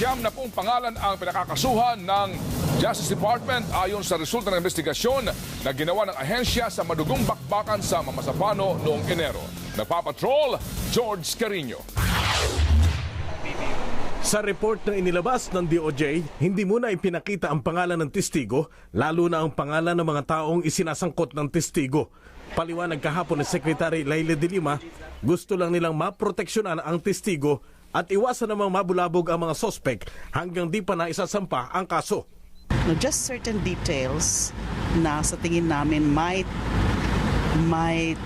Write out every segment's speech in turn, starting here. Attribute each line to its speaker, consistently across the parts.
Speaker 1: Siyam na pong pangalan ang pinakakasuhan ng Justice Department ayon sa resulta ng investigasyon na ginawa ng ahensya sa madugong bakbakan sa Mamasapano noong Enero. Nagpapatrol, George Carino.
Speaker 2: Sa report na inilabas ng DOJ, hindi muna ipinakita ang pangalan ng testigo, lalo na ang pangalan ng mga taong isinasangkot ng testigo. Paliwanag kahapon ni Secretary Laila de Lima, gusto lang nilang maproteksyonan ang testigo at iwasan namang mabulabog ang mga sospek hanggang di pa na isasampa ang kaso.
Speaker 3: No, just certain details na sa tingin namin might might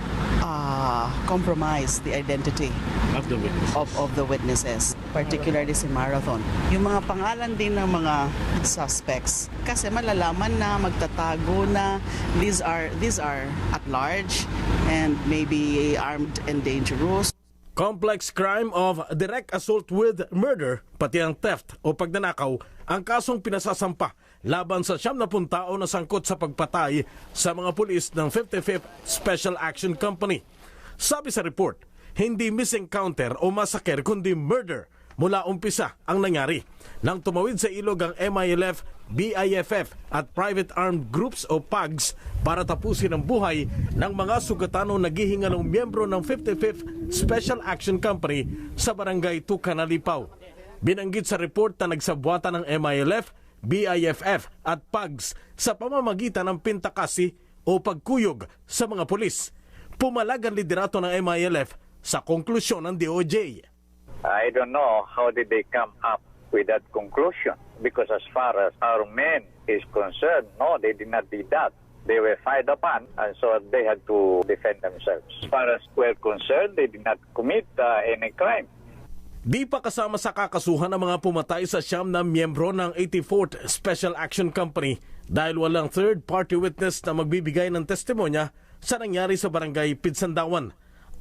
Speaker 3: uh, compromise the identity
Speaker 2: Of the
Speaker 3: of, of the witnesses, particularly si Marathon. Yung mga pangalan din ng mga suspects kasi malalaman na magtatago na these are these are at large and maybe armed and dangerous.
Speaker 2: Complex crime of direct assault with murder, pati ang theft o pagnanakaw, ang kasong pinasasampa laban sa siyam na pung tao na sangkot sa pagpatay sa mga pulis ng 55th Special Action Company. Sabi sa report, hindi misencounter o massacre kundi murder mula umpisa ang nangyari. Nang tumawid sa ilog ang MILF, BIFF at private armed groups o PAGs para tapusin ang buhay ng mga sugatanong naghihingalong miyembro ng 55th Special Action Company sa barangay Tucanalipaw. Binanggit sa report na nagsabwata ng MILF, BIFF at PAGs sa pamamagitan ng pintakasi o pagkuyog sa mga pulis. Pumalag ang liderato ng MILF sa konklusyon ng DOJ.
Speaker 4: I don't know how did they come up with that conclusion because as far as our men is concerned, no, they did not do that. They were fired upon and so they had to defend themselves. As far as we're concerned, they did not commit uh, any crime.
Speaker 2: Di pa kasama sa kakasuhan ng mga pumatay sa siyam na miyembro ng 84th Special Action Company dahil walang third-party witness na magbibigay ng testimonya sa nangyari sa barangay Pidsandawan.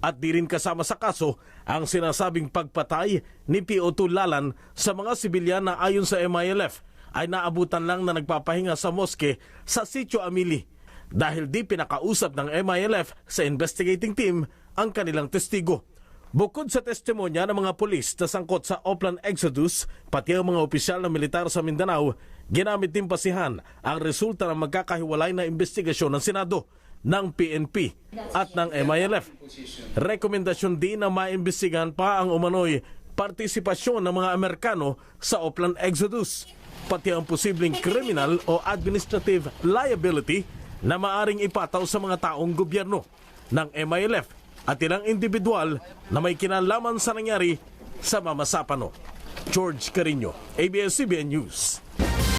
Speaker 2: At di rin kasama sa kaso ang sinasabing pagpatay ni P.O. Lalan sa mga sibilyan na ayon sa MILF ay naabutan lang na nagpapahinga sa moske sa Sitio Amili dahil di pinakausap ng MILF sa investigating team ang kanilang testigo. Bukod sa testimonya ng mga pulis na sangkot sa Oplan Exodus, pati ang mga opisyal ng militar sa Mindanao, ginamit din pasihan ang resulta ng magkakahiwalay na investigasyon ng Senado, ng PNP at ng MILF. Rekomendasyon din na maimbestigahan pa ang umano'y partisipasyon ng mga Amerikano sa Oplan Exodus, pati ang posibleng criminal o administrative liability na maaring ipataw sa mga taong gobyerno ng MILF at ilang individual na may kinalaman sa nangyari sa Mamasapano. George Carino, ABS-CBN News.